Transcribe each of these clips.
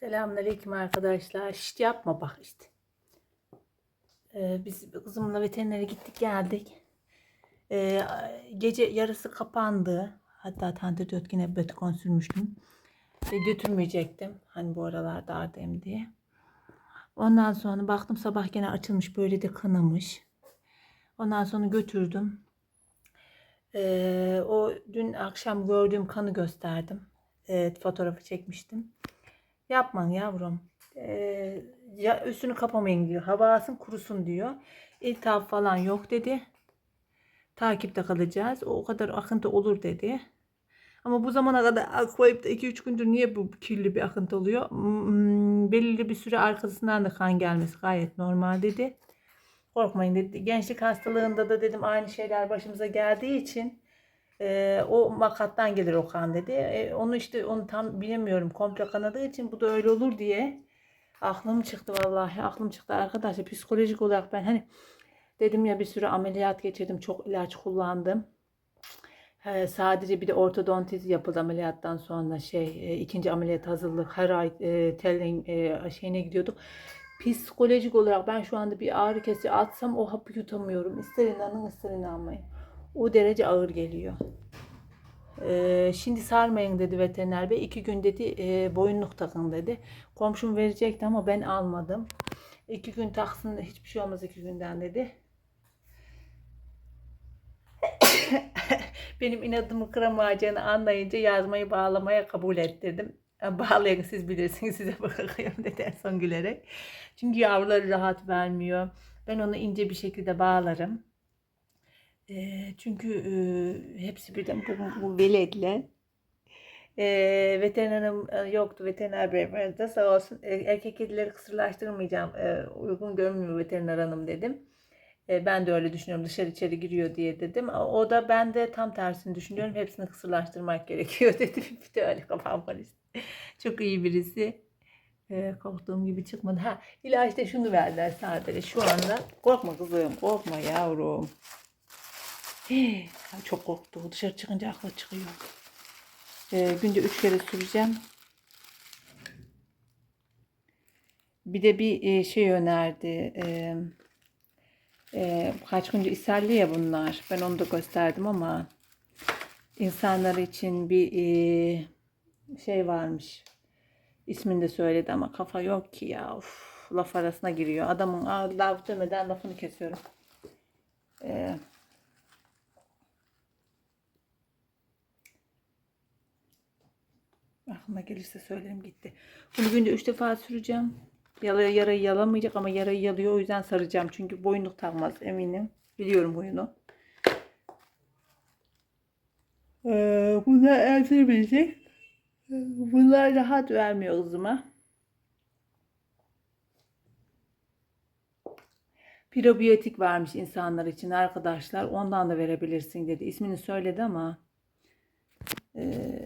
Selamünaleyküm arkadaşlar. Şişt yapma bak işte. Ee, biz kızımla veterinere gittik geldik. Ee, gece yarısı kapandı. Hatta tante dört yine betikon sürmüştüm. Ve götürmeyecektim. Hani bu aralar dardayım diye. Ondan sonra baktım sabah gene açılmış böyle de kanamış. Ondan sonra götürdüm. Ee, o dün akşam gördüğüm kanı gösterdim. Evet, fotoğrafı çekmiştim. Yapman yavrum. Ee, ya üstünü kapamayın diyor. Hava alsın kurusun diyor. İltihap falan yok dedi. Takipte kalacağız. O kadar akıntı olur dedi. Ama bu zamana kadar akvayıp da 2-3 gündür niye bu kirli bir akıntı oluyor? Hmm, belirli bir süre arkasından da kan gelmesi gayet normal dedi. Korkmayın dedi. Gençlik hastalığında da dedim aynı şeyler başımıza geldiği için e, o makattan gelir o kan dedi. E, onu işte onu tam bilemiyorum. Komple kanadığı için bu da öyle olur diye aklım çıktı vallahi. Aklım çıktı arkadaşlar. Psikolojik olarak ben hani dedim ya bir sürü ameliyat geçirdim. Çok ilaç kullandım. He, sadece bir de ortodontiz yapıldı ameliyattan sonra şey e, ikinci ameliyat hazırlık her ay e, telin e, şeyine gidiyorduk. Psikolojik olarak ben şu anda bir ağrı kesici atsam o hapı yutamıyorum. İster inanın ister inanmayın. O derece ağır geliyor. Ee, şimdi sarmayın dedi veteriner bey. İki gün dedi e, boyunluk takın dedi. Komşum verecekti ama ben almadım. İki gün taksın hiçbir şey olmaz iki günden dedi. Benim inadımı kıramayacağını anlayınca yazmayı bağlamaya kabul ettirdim. "E, Bağlayın siz bilirsiniz size bırakıyorum dedi en son gülerek. Çünkü yavruları rahat vermiyor. Ben onu ince bir şekilde bağlarım. Eee, çünkü eee, hepsi birden bu, bu. Eee veterinerim e, yoktu. Veteriner beyefendi de sağ olsun. E, erkek kedileri kısırlaştırmayacağım. E, uygun görmüyor veteriner hanım dedim. E, ben de öyle düşünüyorum. Dışarı içeri giriyor diye dedim. O da ben de tam tersini düşünüyorum. Hepsini kısırlaştırmak gerekiyor dedi. Bir de öyle kafam var işte. Çok iyi birisi. E, korktuğum gibi çıkmadı. Ha ilaçta şunu verdiler sadece şu anda. Korkma kızım. Korkma yavrum. Hii, çok korktu. Dışarı çıkınca aklı çıkıyor. Ee, günde üç kere süreceğim. Bir de bir e, şey önerdi. Ee, e, kaç gündür ishalli ya bunlar. Ben onu da gösterdim ama insanlar için bir e, şey varmış. İsmini de söyledi ama kafa yok ki ya. Uf, laf arasına giriyor. Adamın laf demeden lafını kesiyorum. Ee, Aklıma gelirse söylerim gitti. Bunu günde üç defa süreceğim. Yara, yarayı yalamayacak ama yarayı yalıyor. O yüzden saracağım. Çünkü boynluk takmaz eminim. Biliyorum huyunu. Ee, bunlar emzirmeyecek. Bunlar rahat vermiyor kızıma. Probiyotik varmış insanlar için arkadaşlar. Ondan da verebilirsin dedi. İsmini söyledi ama e,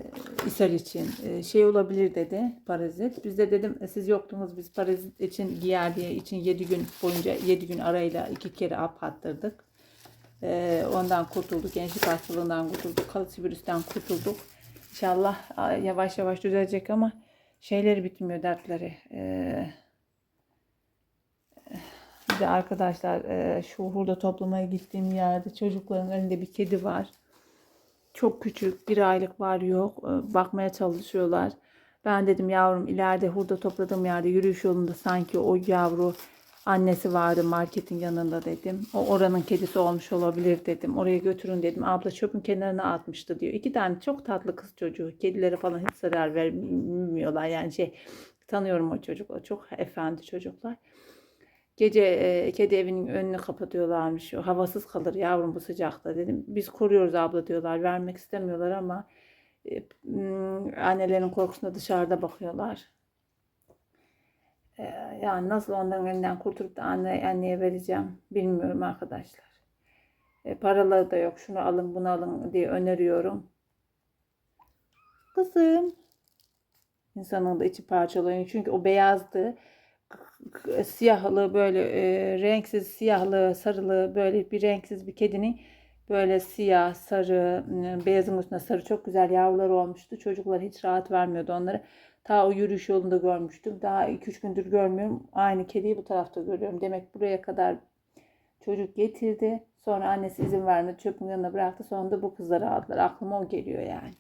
ishal için e, şey olabilir dedi parazit. Biz de dedim e, siz yoktunuz biz parazit için giyer diye için 7 gün boyunca 7 gün arayla iki kere ap attırdık. E, ondan kurtulduk. Gençlik hastalığından kurtulduk. Kalıcı virüsten kurtulduk. İnşallah yavaş yavaş düzelecek ama şeyleri bitmiyor dertleri. Bir de arkadaşlar şu hurda toplamaya gittiğim yerde çocukların elinde bir kedi var. Çok küçük bir aylık var yok. Ee, Bakmaya çalışıyorlar. Ben dedim yavrum ileride hurda topladığım yerde yürüyüş yolunda sanki o yavru annesi vardı marketin yanında dedim. O oranın kedisi olmuş olabilir dedim. Oraya götürün dedim. Abla çöpün kenarına atmıştı diyor. İki tane çok tatlı kız çocuğu. Kedilere falan hiç zarar vermiyorlar. Yani şey tanıyorum o çocukları. Çok efendi çocuklar. Gece e, kedi evinin önünü kapatıyorlarmış. Havasız kalır yavrum bu sıcakta dedim. Biz koruyoruz abla diyorlar. Vermek istemiyorlar ama e, annelerin korkusunda dışarıda bakıyorlar. E, yani nasıl onların elinden kurtulup da anne, anneye vereceğim bilmiyorum arkadaşlar. E, paraları da yok. Şunu alın bunu alın diye öneriyorum. Kızım. İnsanın da içi parçalanıyor. Çünkü o beyazdı siyahlı böyle e, renksiz siyahlı sarılı böyle bir renksiz bir kedinin böyle siyah sarı e, beyazın üstüne sarı çok güzel yavruları olmuştu. Çocuklar hiç rahat vermiyordu onları. Ta o yürüyüş yolunda görmüştüm. Daha 2-3 gündür görmüyorum. Aynı kediyi bu tarafta görüyorum. Demek buraya kadar çocuk getirdi. Sonra annesi izin vermedi. Çöpün yanına bıraktı. Sonra da bu kızları aldılar. Aklıma o geliyor yani.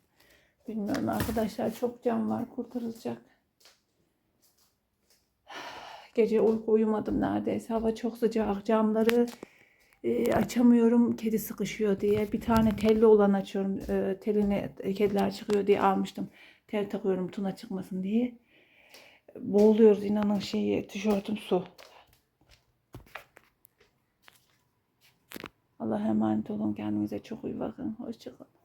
Bilmiyorum arkadaşlar. Çok can var. Kurtarılacak. Gece uyku uyumadım neredeyse. Hava çok sıcak. Camları e, açamıyorum. Kedi sıkışıyor diye. Bir tane telli olan açıyorum. E, teline kediler çıkıyor diye almıştım. Tel takıyorum tuna çıkmasın diye. Boğuluyoruz inanın şeyi. Tişörtüm su. Allah'a emanet olun. Kendinize çok iyi bakın. Hoşçakalın.